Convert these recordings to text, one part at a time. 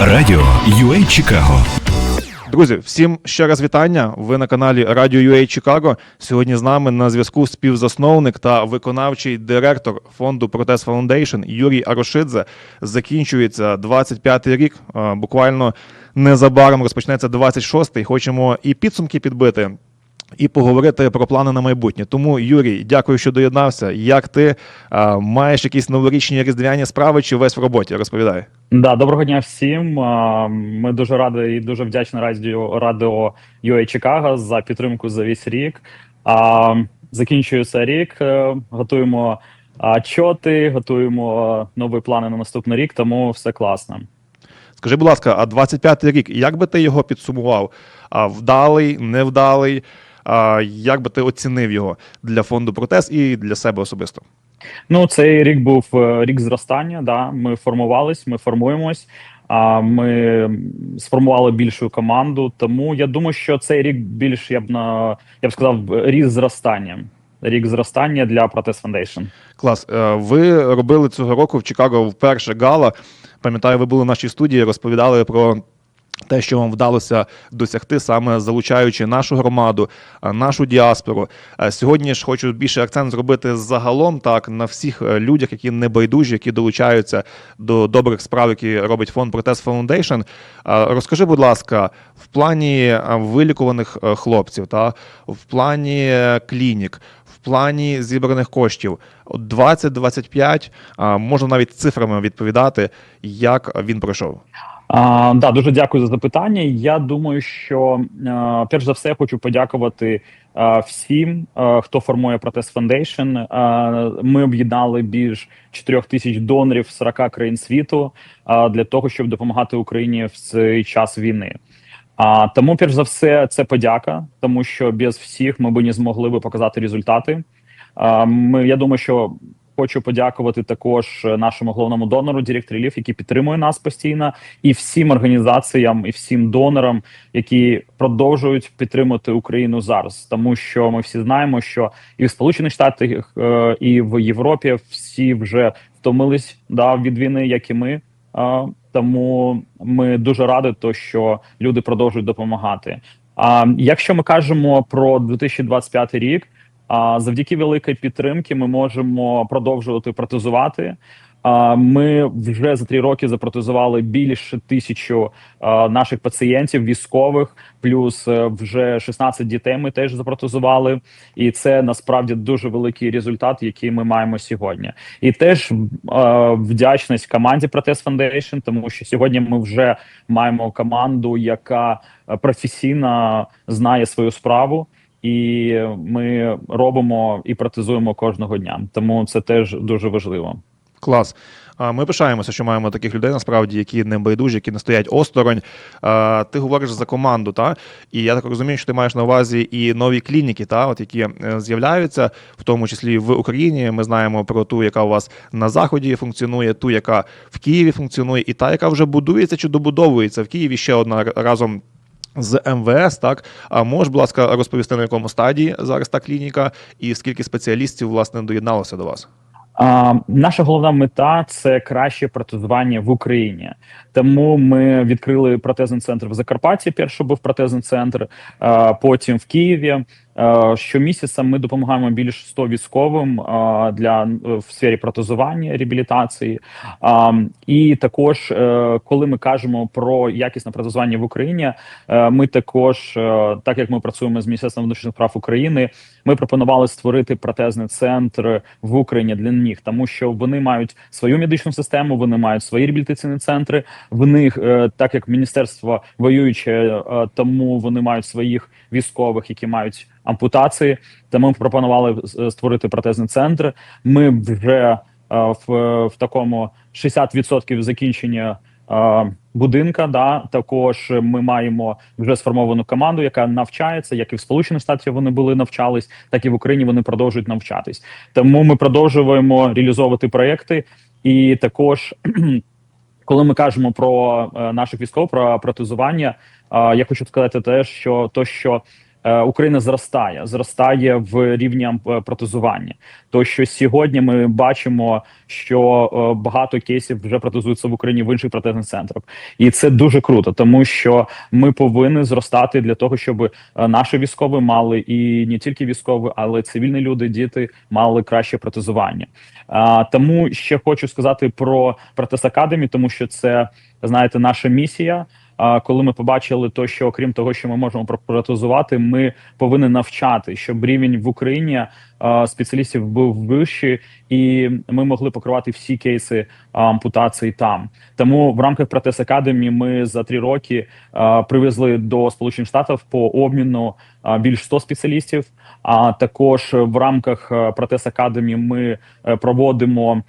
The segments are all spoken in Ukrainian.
Радіо UA Чикаго. Друзі, всім ще раз вітання. Ви на каналі Радіо UA Чикаго. Сьогодні з нами на зв'язку співзасновник та виконавчий директор фонду Протест Фаундейшн Юрій Арошидзе. Закінчується 25-й рік. Буквально незабаром розпочнеться 26-й. Хочемо і підсумки підбити. І поговорити про плани на майбутнє. Тому, Юрій, дякую, що доєднався. Як ти а, маєш якісь новорічні різдвяні справи чи весь в роботі? Розповідай. Да, доброго дня всім. Ми дуже раді і дуже вдячні радіо радіо UA Чикаго за підтримку за весь рік. А, Закінчується рік. е, Готуємо чоти, готуємо нові плани на наступний рік, тому все класно. Скажи, будь ласка, а 25-й рік, як би ти його підсумував? А вдалий, невдалий? А як би ти оцінив його для фонду протест і для себе особисто? Ну, цей рік був е, рік зростання. Да, ми формувались, ми формуємось. А ми сформували більшу команду. Тому я думаю, що цей рік більш я б на я б сказав рік зростання. Рік зростання для Protest Foundation. Клас. Е, Ви робили цього року в Чикаго вперше гала. Пам'ятаю, ви були в нашій студії, розповідали про. Те, що вам вдалося досягти, саме залучаючи нашу громаду, е, нашу діаспору. Е, Сьогодні ж хочу більше акцент зробити загалом так на всіх е, людях, які не байдужі, які долучаються до добрих справ, які робить фонд Протест. Е, Розкажи, будь ласка, в плані вилікуваних хлопців, та в плані клінік, в плані зібраних коштів. От 20-25, а, можна навіть цифрами відповідати, як він пройшов. Да, дуже дякую за запитання. Я думаю, що а, перш за все хочу подякувати а, всім, а, хто формує Протест. А, ми об'єднали більш 4 тисяч донорів з 40 країн світу а, для того, щоб допомагати Україні в цей час війни. А тому, перш за все, це подяка, тому що без всіх ми б не змогли би показати результати. А, ми, я думаю, що хочу подякувати також нашому головному донору Direct Relief, який підтримує нас постійно, і всім організаціям, і всім донорам, які продовжують підтримувати Україну зараз, тому що ми всі знаємо, що і в Сполучених Штатах, е, і в Європі всі вже втомились да, від війни, як і ми. Тому ми дуже раді, то що люди продовжують допомагати. А якщо ми кажемо про 2025 рік, а завдяки великій підтримки ми можемо продовжувати протезувати. Ми вже за три роки запротезували більше тисячу наших пацієнтів, військових, плюс е, вже 16 дітей ми теж запротезували, і це насправді дуже великий результат, який ми маємо сьогодні. І теж вдячність команді Protest Foundation, тому що сьогодні ми вже маємо команду, яка е, професійно знає свою справу. І ми робимо і протезуємо кожного дня, тому це теж дуже важливо. Клас. Ми пишаємося, що маємо таких людей насправді, які не байдужі, які не стоять осторонь. Ти говориш за команду, та і я так розумію, що ти маєш на увазі і нові клініки, та от які е, з'являються, в тому числі в Україні. Ми знаємо про ту, яка у вас на заході функціонує, ту, яка в Києві функціонує, і та, яка вже будується чи добудовується в Києві ще одна разом. З МВС, так а можеш, будь ласка, розповісти на якому стадії зараз та клініка, і скільки спеціалістів власне доєдналося до вас? А, наша головна мета це краще протезування в Україні. Тому ми відкрили протезний центр в Закарпатті. Перший був протезний центр, а, потім в Києві. А, Щомісяця ми допомагаємо більш 100 військовим для е, в сфері протезування, реабілітації. І також, е, коли ми кажемо про якісне протезування в Україні, е, ми також, е, так як ми працюємо з міністерством внутрішніх справ України, ми пропонували створити протезний центр в Україні для них, тому що вони мають свою медичну систему, вони мають свої реабілітаційні центри. В них, е, так як міністерство воююче, е, тому вони мають своїх військових, які мають ампутації. Тому ми пропонували е, створити протезний центр. Ми вже е, в, в такому 60% закінчення. е, Будинка, да також ми маємо вже сформовану команду, яка навчається, як і в Сполучених Штатах вони були навчались, так і в Україні вони продовжують навчатись. Тому ми продовжуємо реалізовувати проекти, і також, коли ми кажемо про наших військових, про протезування, я хочу сказати те, що то, що Україна зростає, зростає в рівні протезування. То що сьогодні ми бачимо, що е, багато кейсів вже протезуються в Україні в інших протезних центрах, і це дуже круто, тому що ми повинні зростати для того, щоб е, наші військові мали і не тільки військові, але й цивільні люди, діти мали краще протезування. Тому ще хочу сказати про протез Академі, тому що це знаєте наша місія. Коли ми побачили, то що окрім того, що ми можемо протезувати, ми повинні навчати, щоб рівень в Україні спеціалістів був вищий, і ми могли покривати всі кейси ампутації там. Тому в рамках протез Академі ми за три роки привезли до Сполучених Штатів по обміну більш 100 спеціалістів. А також в рамках протез Академі ми е, проводимо.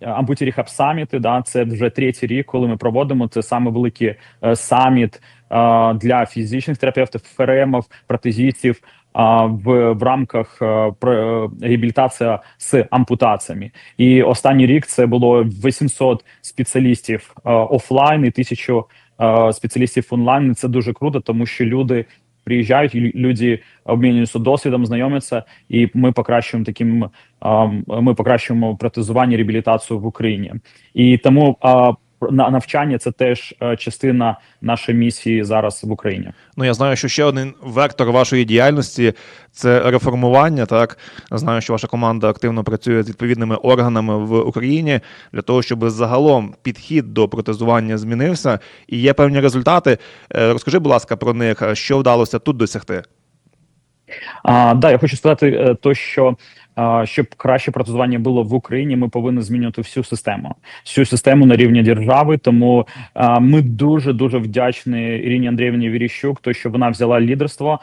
Ампуті Ріхаб саміти, да, це вже третій рік, коли ми проводимо це саме великий е, саміт е, для фізичних терапевтів, ФРМів, протезістів а, в, в рамках е, е, реабілітація з ампутаціями. І останній рік це було 800 спеціалістів е, офлайн і 1000 е, спеціалістів онлайн. Це дуже круто, тому що люди приїжджають, люди обмінюються досвідом, знайомляться, і ми покращуємо таким ми покращуємо протезування реабілітацію в Україні. І тому навчання це теж е, частина нашої місії зараз в Україні. Ну, я знаю, що ще один вектор вашої діяльності це реформування. Так знаю, що ваша команда активно працює з відповідними органами в Україні для того, щоб загалом підхід до протезування змінився і є певні результати. Е, Розкажи, будь ласка, про них, що вдалося тут досягти. А, да, я хочу сказати, е, то що щоб краще протезування було в Україні, ми повинні змінювати всю систему, всю систему на рівні держави. Тому ми дуже дуже вдячні Ірині Андріївні Віріщук, то що вона взяла лідерство.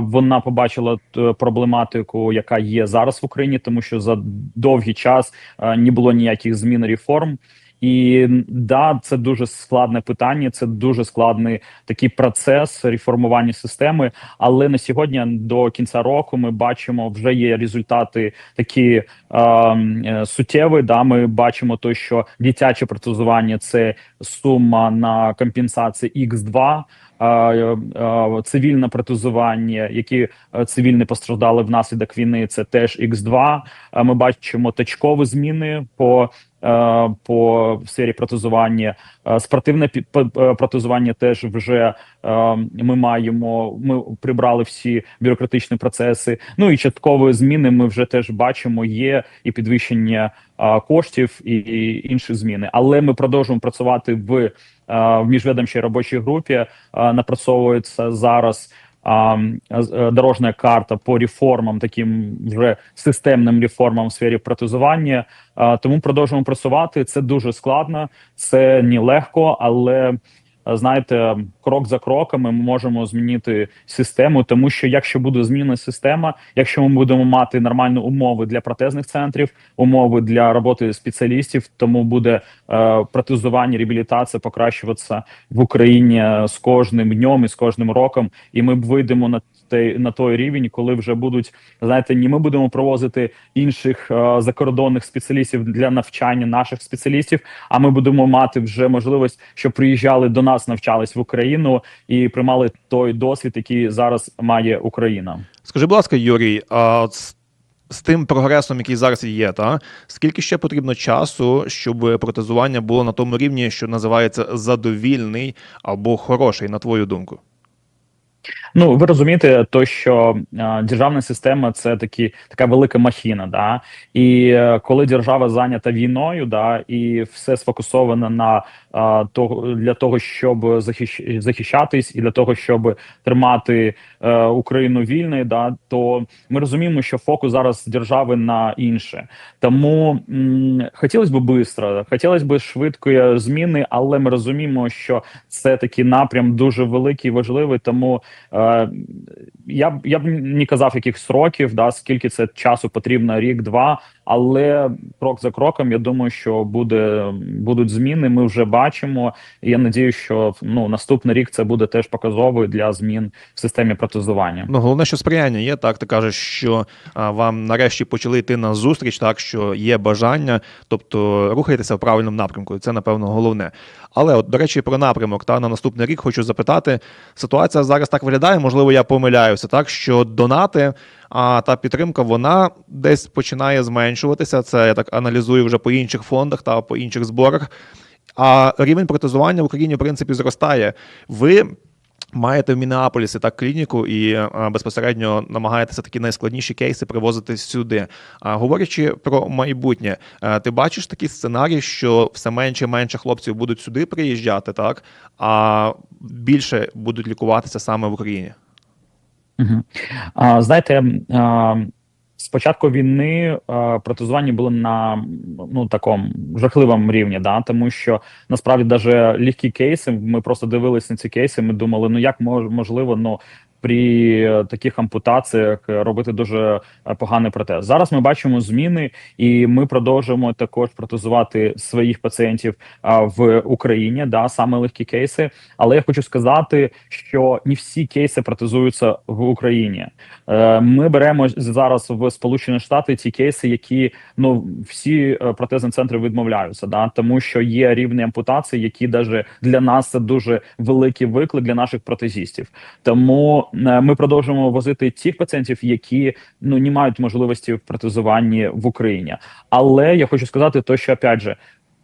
Вона побачила проблематику, яка є зараз в Україні, тому що за довгий час не було ніяких змін реформ. І да, це дуже складне питання. Це дуже складний такий процес реформування системи. Але на сьогодні до кінця року ми бачимо, вже є результати такі е, суттєві. Да, ми бачимо то, що дитяче протезування це сума на компенсації X2, е, е, цивільне протезування, які цивільні постраждали внаслідок війни. Це теж X2. Е, Ми бачимо точкові зміни по. Е, По сфері протезування Е, спортивне е, протезування теж вже ми маємо. Ми прибрали всі бюрократичні процеси. Ну і часткові зміни ми вже теж бачимо. Є і підвищення коштів, і, і інші зміни. Але ми продовжуємо працювати в, в міжведомчій робочій групі. Напрацьовується зараз. Е, дорожня карта по реформам, таким вже системним реформам в сфері протезування. Тому продовжуємо працювати. Це дуже складно, це нелегко, але знаєте, крок за кроком ми можемо змінити систему, тому що якщо буде змінена система, якщо ми будемо мати нормальні умови для протезних центрів, умови для роботи спеціалістів, тому буде е, протезування, реабілітація покращуватися в Україні з кожним днем і з кожним роком, і ми вийдемо на той на той рівень, коли вже будуть знаєте, не ми будемо провозити інших е, закордонних спеціалістів для навчання наших спеціалістів. А ми будемо мати вже можливість, щоб приїжджали до нас, навчались в Україну і приймали той досвід, який зараз має Україна. Скажи, будь ласка, Юрій, а з, з тим прогресом, який зараз є, та скільки ще потрібно часу, щоб протезування було на тому рівні, що називається задовільний або хороший, на твою думку? Ну ви розумієте, то що е, державна система це такі така велика махіна, да і е, коли держава зайнята війною, да і все сфокусовано на е, того для того, щоб захищ, захищатись, і для того, щоб тримати е, Україну вільною, да то ми розуміємо, що фокус зараз держави на інше. Тому м, хотілося б швидко, хотілося б швидкої зміни, але ми розуміємо, що це такий напрям дуже великий, важливий. Тому е, я б я б не казав яких сроків, да скільки це часу потрібно, рік, два. Але крок за кроком, я думаю, що буде будуть зміни. Ми вже бачимо. І я надію, що ну наступний рік це буде теж показовий для змін в системі протезування. Ну, головне, що сприяння є. Так, ти кажеш, що а, вам нарешті почали йти на зустріч, так що є бажання, тобто рухаєтеся в правильному напрямку. Це напевно головне. Але от, до речі, про напрямок та на наступний рік хочу запитати. Ситуація зараз так виглядає, можливо, я помиляюся, так що донати. А та підтримка вона десь починає зменшуватися. Це я так аналізую вже по інших фондах та по інших зборах. А рівень протезування в Україні, в принципі, зростає. Ви маєте в Мінеаполісі так клініку і а, безпосередньо намагаєтеся такі найскладніші кейси привозити сюди. А говорячи про майбутнє, е, ти бачиш такий сценарій, що все менше і менше хлопців будуть сюди приїжджати, так а більше будуть лікуватися саме в Україні. Угу. А, знаєте, а, з війни а, протезування було на ну такому жахливому рівні, да, тому що насправді даже легкі кейси. Ми просто дивилися на ці кейси. Ми думали, ну як мож, можливо, ну. При таких ампутаціях робити дуже поганий протез. Зараз ми бачимо зміни, і ми продовжуємо також протезувати своїх пацієнтів в Україні. Да, саме легкі кейси. Але я хочу сказати, що не всі кейси протезуються в Україні. Е, Ми беремо зараз в Сполучені Штати ті кейси, які ну всі е, протезні центри відмовляються, да тому що є рівні ампутації, які навіть для нас це дуже великий виклик для наших протезістів. Тому е, ми продовжуємо возити тих пацієнтів, які ну не мають можливості в протезуванні в Україні. Але я хочу сказати, то що опять же.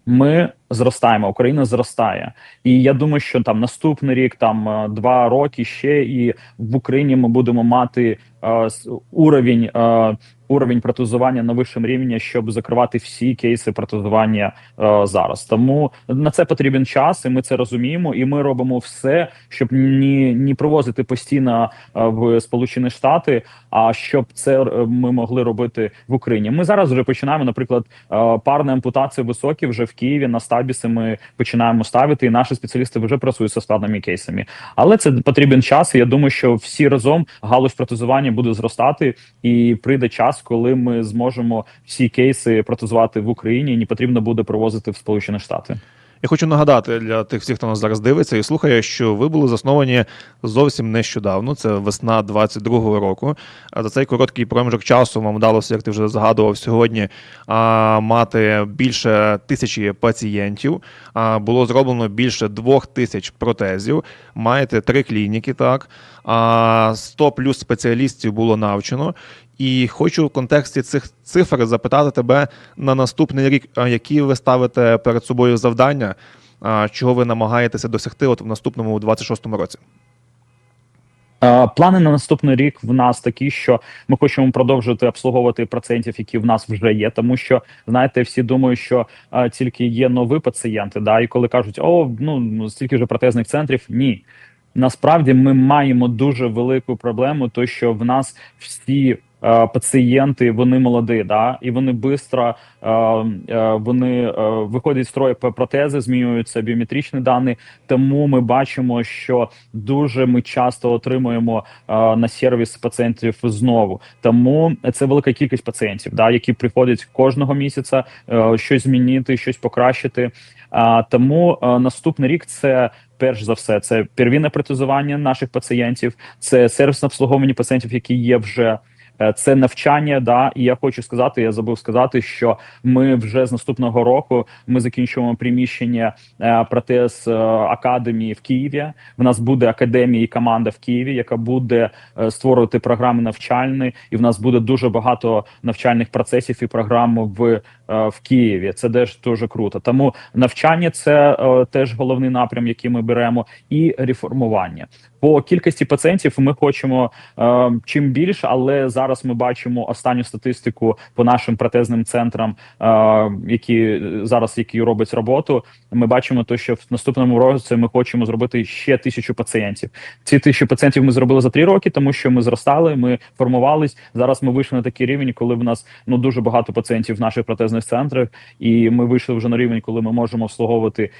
Ми зростаємо, Україна зростає, і я думаю, що там наступний рік, там е, два роки ще, і в Україні ми будемо мати е, уровень е, уровень протезування на вищому рівні, щоб закривати всі кейси протезування е, зараз. Тому на це потрібен час, і ми це розуміємо. І ми робимо все, щоб не, не привозити постійно е, в Сполучені Штати, а щоб це е, ми могли робити в Україні. Ми зараз вже починаємо, наприклад, е, парні ампутації високі вже в Києві на стабіси. Ми починаємо ставити, і наші спеціалісти вже працюють зі складними кейсами. Але це потрібен час. і Я думаю, що всі разом галузь протезування буде зростати, і прийде час, коли ми зможемо всі кейси протезувати в Україні. і Не потрібно буде привозити в Сполучені Штати. Я хочу нагадати для тих всіх, хто нас зараз дивиться і слухає, що ви були засновані зовсім нещодавно. Це весна 22-го року. А за цей короткий проміжок часу вам вдалося, як ти вже згадував сьогодні, мати більше тисячі пацієнтів. Було зроблено більше двох тисяч протезів. Маєте три клініки, так 100 плюс спеціалістів було навчено. І хочу в контексті цих цифр запитати тебе на наступний рік, які ви ставите перед собою завдання, чого ви намагаєтеся досягти от в наступному 26-му році. Плани на наступний рік в нас такі, що ми хочемо продовжувати обслуговувати пацієнтів, які в нас вже є. Тому що знаєте, всі думають, що а, тільки є нові пацієнти. Да, і коли кажуть, о, ну стільки вже протезних центрів, ні. Насправді ми маємо дуже велику проблему, то що в нас всі пацієнти вони молоді, да і вони швидко е, е, вони виходять з строю протези, змінюються біометричні дані. Тому ми бачимо, що дуже ми часто отримуємо на сервіс пацієнтів знову. Тому це велика кількість пацієнтів, да, які приходять кожного місяця щось змінити, щось покращити. Тому наступний рік це. Перш за все, це первинне протезування наших пацієнтів, це сервісне обслуговування пацієнтів, які є вже Е, це навчання. Да, і я хочу сказати, я забув сказати, що ми вже з наступного року ми закінчуємо приміщення е, протез е, академії в Києві. В нас буде академія і команда в Києві, яка буде створювати програми навчальні, і в нас буде дуже багато навчальних процесів і програм в в Києві. Це теж дуже круто. Тому навчання це теж головний напрям, який ми беремо, і реформування. По кількості пацієнтів ми хочемо е, чим більше, але зараз ми бачимо останню статистику по нашим протезним центрам, е, які зараз які роблять роботу. Ми бачимо, то що в наступному році ми хочемо зробити ще тисячу пацієнтів. Ці тисячу пацієнтів ми зробили за три роки, тому що ми зростали, ми формувались. Зараз ми вийшли на такий рівень, коли в нас ну дуже багато пацієнтів в наших протезних центрах, і ми вийшли вже на рівень, коли ми можемо обслуговувати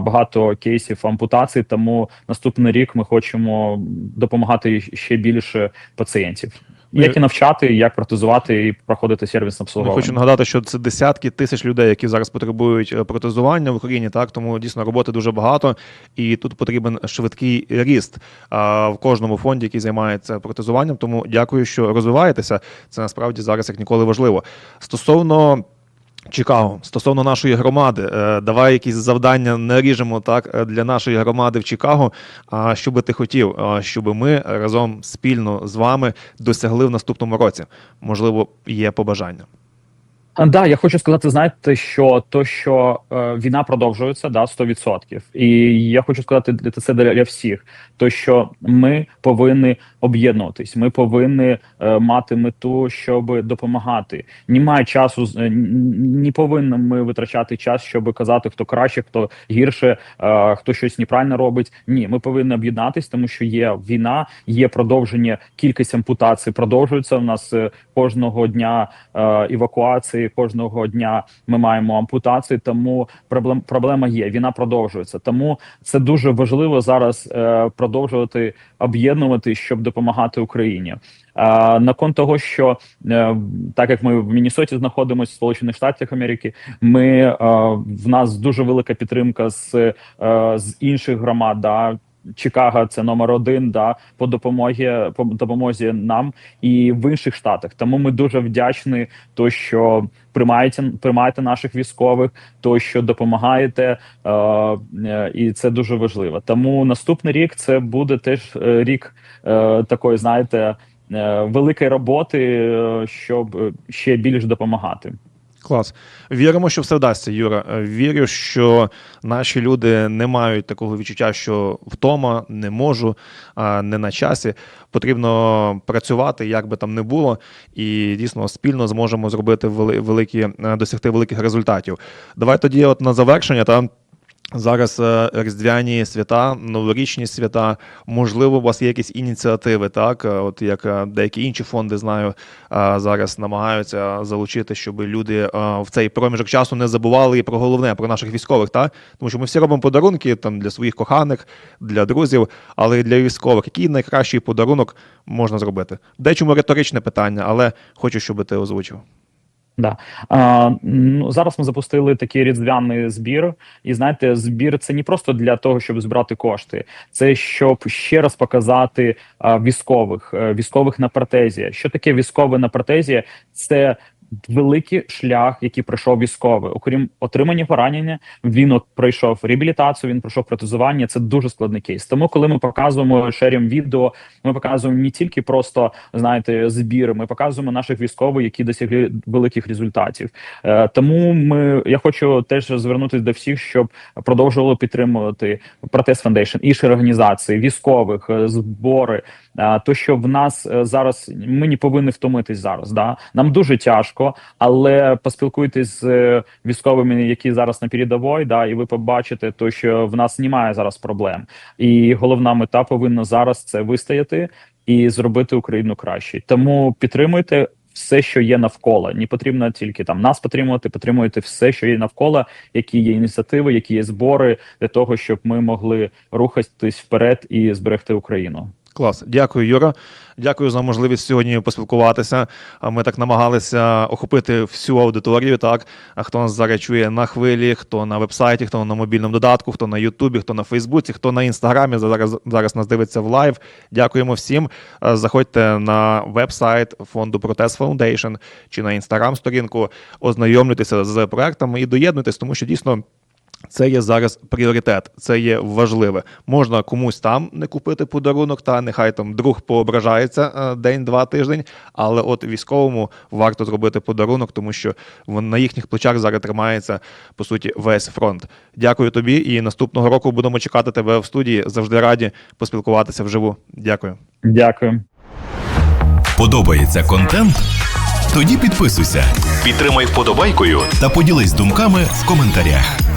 багато кейсів ампутацій. Тому наступний рік ми хочемо допомагати ще більше пацієнтів. як і навчати, як протезувати і проходити сервісне Я хочу нагадати, що це десятки тисяч людей, які зараз потребують е, протезування в Україні. Так тому дійсно роботи дуже багато, і тут потрібен швидкий ріст а, в кожному фонді, який займається протезуванням. Тому дякую, що розвиваєтеся. Це насправді зараз як ніколи важливо. Стосовно. Чикаго, стосовно нашої громади, е, давай якісь завдання наріжемо так е, для нашої громади в Чикаго. А що би ти хотів, щоб ми разом спільно з вами досягли в наступному році? Можливо, є побажання. А, Да, я хочу сказати, знаєте, що то, що е, війна продовжується, да, 100%. І я хочу сказати для це для всіх, то що ми повинні об'єднуватись, ми повинні е, мати мету, щоб допомагати. Немає часу, е, н- не повинні ми витрачати час, щоб казати, хто краще, хто гірше, е, хто щось неправильно робить. Ні, ми повинні об'єднатись, тому що є війна, є продовження кількість ампутацій. Продовжується у нас е, кожного дня е, евакуації. Кожного дня ми маємо ампутації, тому проблем проблема є. Війна продовжується. Тому це дуже важливо зараз е, продовжувати об'єднувати, щоб допомагати Україні. Е, на кон того, що е, так як ми в Міннесоті знаходимося в Сполучених Штатах Америки, ми е, в нас дуже велика підтримка з, е, з інших громад. Да, Чикаго це номер один да по допомогі по допомозі нам і в інших штатах. Тому ми дуже вдячні, то що приймаєте приймаєте наших військових, то що допомагаєте, е, е, і це дуже важливо. Тому наступний рік це буде теж е, рік е, такої, знаєте, е, великої роботи, е, щоб ще більш допомагати. Клас. Віримо, що все вдасться, Юра. Е, Вірю, що наші люди не мають такого відчуття, що втома, не можу, не на часі. Потрібно працювати, як би там не було, і дійсно спільно зможемо зробити великі, е, досягти великих результатів. Давай тоді, от на завершення, там. Зараз е, різдвяні свята, новорічні свята. Можливо, у вас є якісь ініціативи, так? Е, От як е, деякі інші фонди знаю, зараз намагаються залучити, щоб люди в цей проміжок часу не забували і про головне, про наших військових, так? Тому що ми всі робимо подарунки там для своїх коханих, для друзів, але і для військових. Який найкращий подарунок можна зробити? Дечому риторичне питання, але хочу, щоб ти озвучив. Да. А, ну, зараз ми запустили такий різдвяний збір, і знаєте, збір це не просто для того, щоб збирати кошти, це щоб ще раз показати а, військових, а, військових на протезі. Що таке військове на протезі? Це великий шлях, який пройшов військовий. Окрім отримання поранення, він от пройшов реабілітацію, він пройшов протезування. Це дуже складний кейс. Тому, коли ми показуємо шерім відео, ми показуємо не тільки просто знаєте збір, ми показуємо наших військових, які досягли великих результатів. Е, тому ми я хочу теж звернутися до всіх, щоб продовжували підтримувати Протест Foundation, інші організації, військових, е, збори. Е, то, що в нас е, зараз ми не повинні втомитись зараз. Да нам дуже тяжко, але поспілкуйтесь з е, військовими, які зараз на передовій, да, і ви побачите, то що в нас немає зараз проблем. І головна мета повинна зараз це вистояти і зробити Україну краще. Тому підтримуйте. Все, що є навколо, не потрібно тільки там нас підтримувати, підтримуйте все, що є навколо, які є ініціативи, які є збори для того, щоб ми могли рухатись вперед і зберегти Україну. Клас, дякую, Юра. Дякую за можливість сьогодні поспілкуватися. Ми так намагалися охопити всю аудиторію. Так, хто нас зараз чує на хвилі, хто на вебсайті, хто на мобільному додатку, хто на Ютубі, хто на Фейсбуці, хто на інстаграмі. Зараз зараз нас дивиться в лайв. Дякуємо всім. Заходьте на вебсайт фонду Протест Foundation чи на інстаграм-сторінку, ознайомлюйтеся з проектами і доєднуйтесь, тому що дійсно. Це є зараз пріоритет, це є важливе. Можна комусь там не купити подарунок, та нехай там друг поображається е, день-два тиждень. Але от військовому варто зробити подарунок, тому що на їхніх плечах зараз тримається по суті весь фронт. Дякую тобі. І наступного року будемо чекати тебе в студії. Завжди раді поспілкуватися вживу. Дякую. Дякую. Подобається контент? Тоді підписуйся, підтримай вподобайкою та поділись думками в коментарях.